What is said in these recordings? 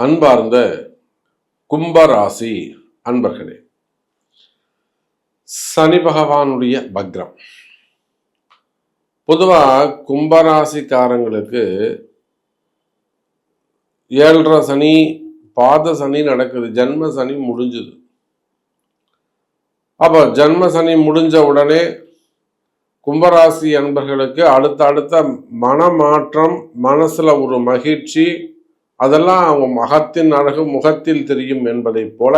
அன்பார்ந்த கும்பராசி அன்பர்களே சனி பகவானுடைய பக்ரம் பொதுவாக கும்பராசிக்காரங்களுக்கு ஏழரை சனி பாத சனி நடக்குது ஜென்ம சனி முடிஞ்சுது. அப்போ ஜன்ம சனி முடிஞ்ச உடனே கும்பராசி அன்பர்களுக்கு அடுத்த அடுத்த மனமாற்றம் மனசுல ஒரு மகிழ்ச்சி அதெல்லாம் அவங்க மகத்தின் அழகு முகத்தில் தெரியும் என்பதை போல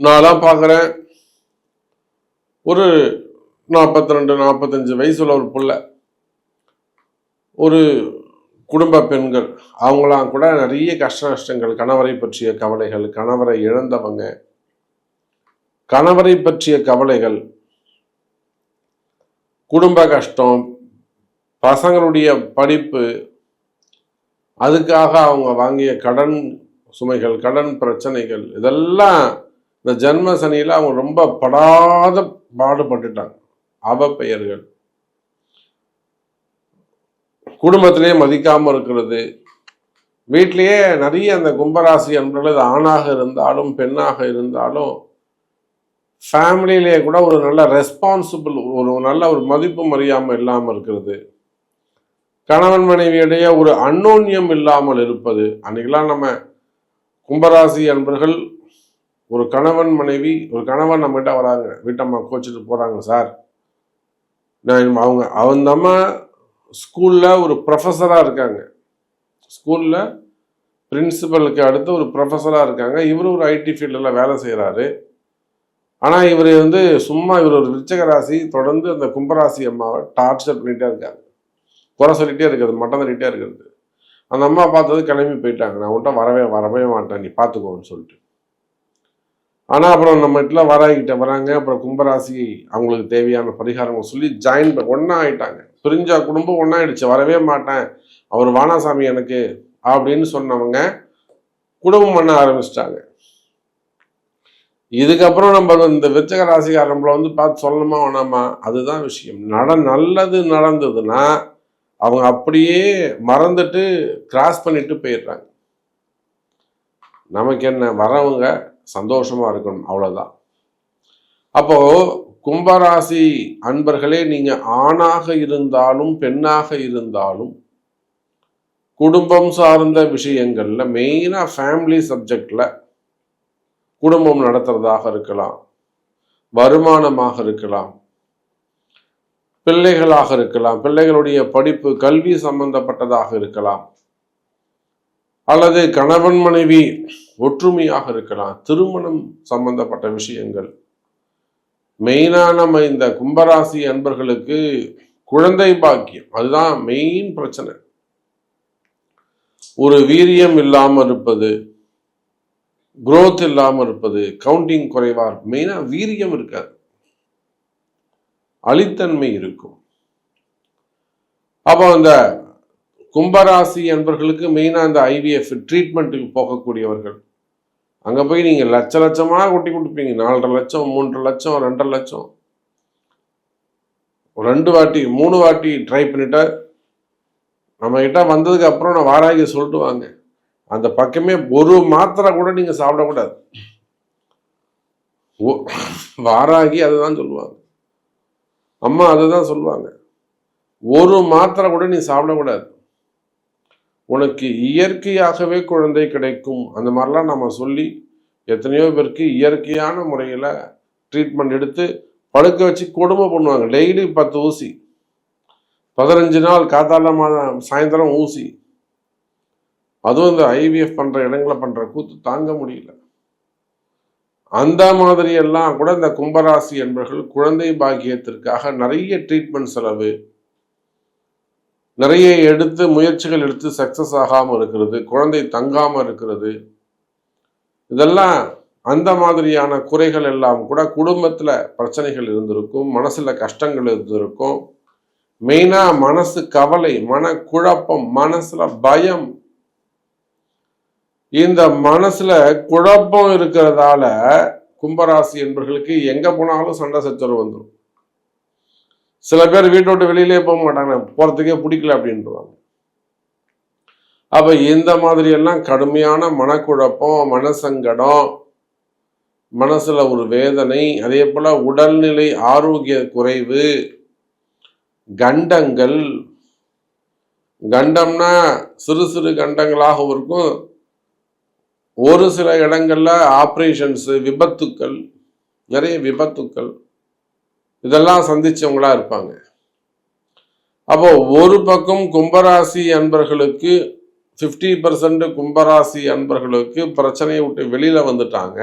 நான் பார்க்குறேன். ஒரு நாற்பத்தி ரெண்டு நாற்பத்தஞ்சு வயசுல ஒரு புள்ள ஒரு குடும்ப பெண்கள் அவங்களாம் கூட நிறைய கஷ்ட நஷ்டங்கள் கணவரை பற்றிய கவலைகள் கணவரை இழந்தவங்க கணவரை பற்றிய கவலைகள் குடும்ப கஷ்டம் பசங்களுடைய படிப்பு அதுக்காக அவங்க வாங்கிய கடன் சுமைகள் கடன் பிரச்சனைகள் இதெல்லாம் இந்த ஜென்ம சனியில் அவங்க ரொம்ப படாத பாடுபட்டுட்டாங்க. அவப்பெயர்கள் குடும்பத்திலேயே மதிக்காமல் இருக்கிறது. வீட்டிலேயே நிறைய அந்த கும்பராசி என்பது ஆணாக இருந்தாலும் பெண்ணாக இருந்தாலும் ஃபேமிலியிலே கூட ஒரு நல்ல ரெஸ்பான்சிபிள் ஒரு நல்ல ஒரு மதிப்பு மரியாமல் இல்லாமல் இருக்கிறது. கணவன் மனைவியிடையே ஒரு அன்னோன்யம் இல்லாமல் இருப்பது அன்னைக்கெல்லாம் நம்ம கும்பராசி அன்பர்கள் ஒரு கணவன் மனைவி ஒரு கணவன் நம்மகிட்ட வராங்க வீட்டம்மா கோச்சிட்டு போகிறாங்க சார். நான் அவங்க அந்த அம்மா ஸ்கூலில் ஒரு ப்ரொஃபஸராக இருக்காங்க. ஸ்கூலில் பிரின்சிபலுக்கு அடுத்து ஒரு ப்ரொஃபஸராக இருக்காங்க. இவர் ஒரு ஐடி ஃபீல்டில் வேலை செய்கிறாரு ஆனால் இவர் வந்து சும்மா இவர் ஒரு விருச்சக ராசி தொடர்ந்து அந்த கும்பராசி அம்மாவை டார்ச்சர் பண்ணிகிட்டே இருக்காங்க. குறை சொல்லிகிட்டே இருக்கிறது மட்டம் தள்ளிகிட்டே இருக்கிறது. அந்த அம்மா பார்த்தது கிளம்பி போயிட்டாங்க. நான் உன்ட்ட வரவே வரவே மாட்டேன் நீ பார்த்துக்கோன்னு சொல்லிட்டு. ஆனால் அப்புறம் நம்ம வீட்டில் வராகிட்ட வராங்க. அப்புறம் கும்பராசி அவங்களுக்கு தேவையான பரிகாரங்கள் சொல்லி ஜாயின் ஒன்றா ஆயிட்டாங்க பிரிஞ்சா குடும்பம் ஒன்றா ஆயிடுச்சு வரவே மாட்டேன். அவர் வானாசாமி எனக்கு அப்படின்னு சொன்னவங்க குடும்பம் பண்ண ஆரம்பிச்சிட்டாங்க. இதுக்கப்புறம் நம்ம இந்த விருச்சக ராசிக்காரம்பளை வந்து பார்த்து சொல்லணுமா வேணாமா? அதுதான் விஷயம். நட நல்லது நடந்ததுன்னா அவங்க அப்படியே மறந்துட்டு கிராஸ் பண்ணிட்டு போயிடுறாங்க. நமக்கு என்ன வரவங்க சந்தோஷமா இருக்கணும் அவ்வளவுதான். அப்போ கும்பராசி அன்பர்களே நீங்க ஆணாக இருந்தாலும் பெண்ணாக இருந்தாலும் குடும்பம் சார்ந்த விஷயங்கள்ல மெயினா ஃபேமிலி சப்ஜெக்ட்ல குடும்பம் நடத்துறதாக இருக்கலாம் வருமானமாக இருக்கலாம் பிள்ளைகளாக இருக்கலாம் பிள்ளைகளுடைய படிப்பு கல்வி சம்பந்தப்பட்டதாக இருக்கலாம். அல்லது கணவன் மனைவி ஒற்றுமையாக இருக்கலாம் திருமணம் சம்பந்தப்பட்ட விஷயங்கள். மெயினான நம்ம இந்த கும்பராசி அன்பர்களுக்கு குழந்தை பாக்கியம் அதுதான் மெயின் பிரச்சனை. ஒரு வீரியம் இல்லாமல் இருப்பது குரோத் இல்லாமல் இருப்பது கவுண்டிங் குறைவா மெயினாக மெயினா வீரியம் இருக்காது. அழித்தன்மை இருக்கும். அப்போ அந்த கும்பராசி என்பர்களுக்கு மெயினாக இந்த ஐவிஎஃப் ட்ரீட்மெண்ட்டுக்கு போகக்கூடியவர்கள். அங்கே போய் நீங்கள் லட்ச லட்சமாக கொட்டி கொடுப்பீங்க. நாலரை லட்சம் மூன்றரை லட்சம் ரெண்டரை லட்சம். ஒரு ரெண்டு வாட்டி மூணு வாட்டி ட்ரை பண்ணிட்டா நம்மக்கிட்ட வந்ததுக்கு அப்புறம் நான் வாராகி சொல்லிட்டு வாங்க. அந்த பக்கமே ஒரு மாத்திரை கூட நீங்கள் சாப்பிடக்கூடாது. ஒ- வாராகி அதுதான் சொல்லுவாங்க. அம்மா அதுதான் சொல்லுவாங்க. ஒரு மாத்திரை கூட நீ சாப்பிடக்கூடாது. உனக்கு இயற்கையாகவே குழந்தை கிடைக்கும். அந்த மாதிரிலாம் நம்ம சொல்லி எத்தனையோ பேருக்கு இயற்கையான முறையில் ட்ரீட்மெண்ட் எடுத்து படுக்க வச்சு கொடுமை பண்ணுவாங்க. டெய்லி பத்து ஊசி. பதினஞ்சு நாள் காத்தால மாதம் சாயந்தரம் ஊசி. அதுவும் இந்த ஐவிஎஃப் பண்ணுற இடங்களை பண்ணுற கூத்து தாங்க முடியல. அந்த மாதிரி எல்லாம் கூட இந்த கும்பராசி என்பவர்கள் குழந்தை பாக்கியத்திற்காக நிறைய ட்ரீட்மெண்ட் செலவு. நிறைய எடுத்து முயற்சிகள் எடுத்து சக்சஸ் ஆகாம இருக்கிறது குழந்தை தங்காம இருக்கிறது. இதெல்லாம் அந்த மாதிரியான குறைகள் எல்லாம் கூட குடும்பத்துல பிரச்சனைகள் இருந்திருக்கும் மனசுல கஷ்டங்கள் இருந்திருக்கும். மெயினா மனசு கவலை மன குழப்பம் மனசுல பயம் இந்த மனசுல குழப்பம் இருக்கிறதால கும்பராசி என்பவர்களுக்கு எங்க போனாலும் சண்டை சச்சரவு வந்துடும் சில பேர் வீட்டை விட்டு வெளியிலே போக மாட்டாங்க போறதுக்கே பிடிக்கல அப்படின்றாங்க அப்ப இந்த மாதிரி எல்லாம் கடுமையான மனக்குழப்பம் மனசங்கடம் மனசுல ஒரு வேதனை அதே போல உடல்நிலை ஆரோக்கிய குறைவு கண்டங்கள் கண்டம்னா சிறு சிறு கண்டங்களாகவும் இருக்கும். ஒரு சில இடங்களில் ஆப்ரேஷன்ஸு விபத்துக்கள் நிறைய விபத்துக்கள் இதெல்லாம் சந்தித்தவங்களாக இருப்பாங்க. அப்போ ஒரு பக்கம் கும்பராசி அன்பர்களுக்கு ஃபிஃப்டி பர்சன்ட் கும்பராசி அன்பர்களுக்கு பிரச்சனையை விட்டு வெளியில் வந்துட்டாங்க.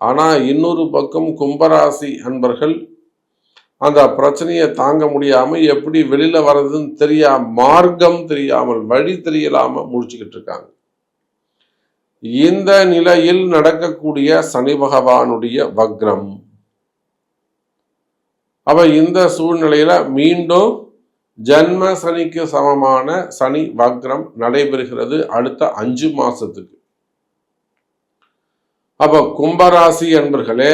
ஆனால் இன்னொரு பக்கம் கும்பராசி அன்பர்கள் அந்த பிரச்சனையை தாங்க முடியாமல் எப்படி வெளியில் வர்றதுன்னு தெரியாம மார்க்கம் தெரியாமல் வழி தெரியலாமல் முடிச்சுக்கிட்டு இருக்காங்க. இந்த நிலையில் நடக்கக்கூடிய சனி பகவானுடைய வக்ரம். அவ இந்த சூழ்நிலையில மீண்டும் ஜன்ம சனிக்கு சமமான சனி வக்ரம் நடைபெறுகிறது அடுத்த அஞ்சு மாசத்துக்கு. அப்ப கும்பராசி என்பர்களே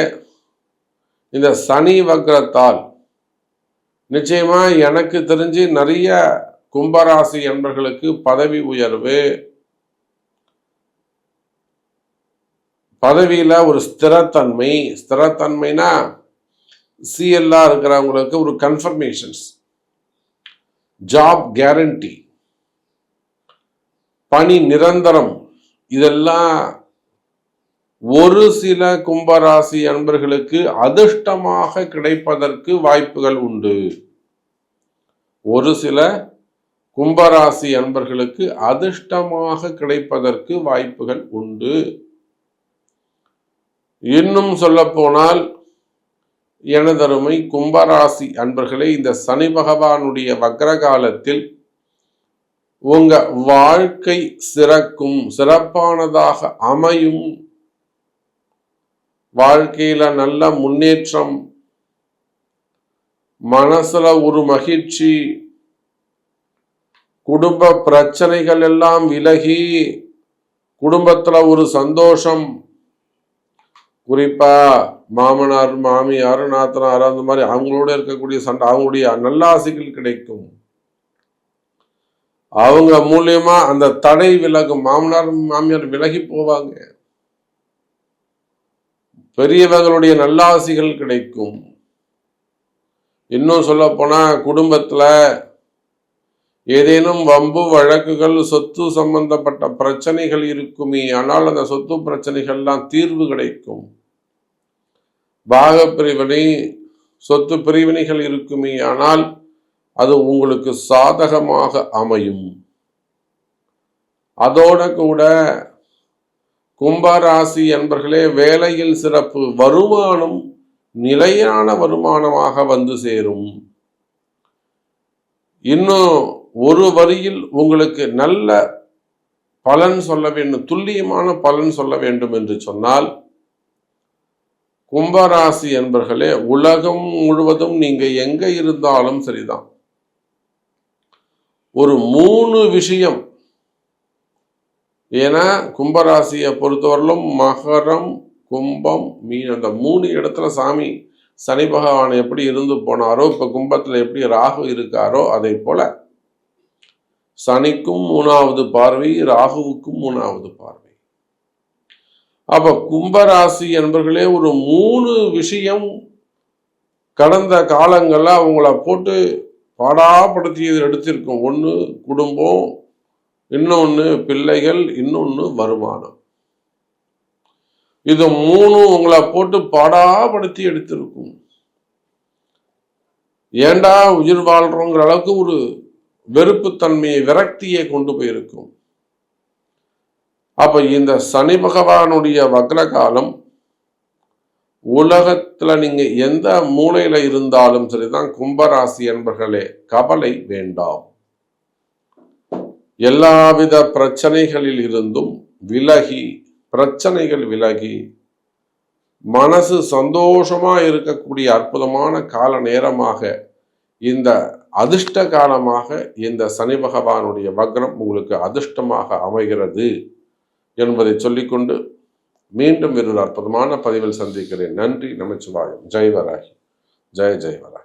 இந்த சனி வக்ரத்தால் நிச்சயமா எனக்கு தெரிஞ்சு நிறைய கும்பராசி என்பர்களுக்கு பதவி உயர்வு பதவியில் ஒரு ஸ்திரத்தன்மை ஸ்திரத்தன்மைனா சிஎல்லா இருக்கிறவங்களுக்கு ஒரு கன்ஃபர்மேஷன்ஸ் ஜாப் கேரண்டி பணி நிரந்தரம். இதெல்லாம் ஒரு சில கும்பராசி அன்பர்களுக்கு அதிர்ஷ்டமாக கிடைப்பதற்கு வாய்ப்புகள் உண்டு. ஒரு சில கும்பராசி அன்பர்களுக்கு அதிர்ஷ்டமாக கிடைப்பதற்கு வாய்ப்புகள் உண்டு. இன்னும் சொல்ல போனால் எனதருமை கும்பராசி அன்பர்களே இந்த சனி பகவானுடைய வக்ர காலத்தில் உங்க வாழ்க்கை சிறக்கும் சிறப்பானதாக அமையும். வாழ்க்கையில நல்ல முன்னேற்றம் மனசுல ஒரு மகிழ்ச்சி குடும்ப பிரச்சனைகள் எல்லாம் விலகி குடும்பத்துல ஒரு சந்தோஷம் குறிப்பா மாமனார் மாமியார் நாத்தனார் அந்த மாதிரி அவங்களோட இருக்கக்கூடிய சண்டை அவங்களுடைய நல்லாசைகள் கிடைக்கும். அவங்க மூலியமா அந்த தடை விலகும் மாமனார் மாமியார் விலகி போவாங்க. பெரியவங்களுடைய நல்லாசிகள் கிடைக்கும். இன்னும் சொல்ல போனா குடும்பத்துல ஏதேனும் வம்பு வழக்குகள் சொத்து சம்பந்தப்பட்ட பிரச்சனைகள் இருக்குமே ஆனால் அந்த சொத்து பிரச்சனைகள்லாம் தீர்வு கிடைக்கும். பாக பிரிவினை சொத்து பிரிவினைகள் இருக்குமே ஆனால் அது உங்களுக்கு சாதகமாக அமையும். அதோட கூட கும்பராசி என்பர்களே வேலையில் சிறப்பு வருமானம் நிலையான வருமானமாக வந்து சேரும். இன்னும் ஒரு வரியில் உங்களுக்கு நல்ல பலன் சொல்ல வேண்டும் துல்லியமான பலன் சொல்ல வேண்டும் என்று சொன்னால் கும்பராசி என்பர்களே உலகம் முழுவதும் நீங்க எங்க இருந்தாலும் சரிதான். ஒரு மூணு விஷயம். ஏன்னா கும்பராசியை பொறுத்தவரையிலும் மகரம் கும்பம் மீன் அந்த மூணு இடத்துல சாமி சனி பகவான் எப்படி இருந்து போனாரோ இப்ப கும்பத்துல எப்படி ராகு இருக்காரோ அதை போல சனிக்கும் மூணாவது பார்வை ராகுவுக்கும் மூணாவது பார்வை. அப்ப கும்பராசி என்பர்களே ஒரு மூணு விஷயம் கடந்த காலங்களில் அவங்கள போட்டு பாடாப்படுத்தியது எடுத்திருக்கும். ஒன்று குடும்பம் இன்னொன்று பிள்ளைகள் இன்னொன்று வருமானம். இது மூணும் உங்களை போட்டு பாடாப்படுத்தி எடுத்திருக்கும். ஏண்டா உயிர் வாழ்றோங்கிற அளவுக்கு ஒரு வெறுப்புத்தன்மையை விரக்தியை கொண்டு போயிருக்கும். அப்ப இந்த சனி பகவானுடைய வக்ர காலம் உலகத்துல நீங்க எந்த மூலையில இருந்தாலும் சரிதான் கும்பராசி என்பர்களே கவலை வேண்டாம். எல்லாவித பிரச்சனைகளில் இருந்தும் விலகி பிரச்சனைகள் விலகி மனசு சந்தோஷமா இருக்கக்கூடிய அற்புதமான கால நேரமாக இந்த அதிர்ஷ்ட காலமாக இந்த சனி பகவானுடைய வக்ரம் உங்களுக்கு அதிர்ஷ்டமாக அமைகிறது. என்பதை சொல்லிக்கொண்டு மீண்டும் ஒரு அற்புதமான பதிவில் சந்திக்கிறேன். நன்றி நமச்சிவாயம். ஜெய்வராகி. ஜெய ஜெயவராகி.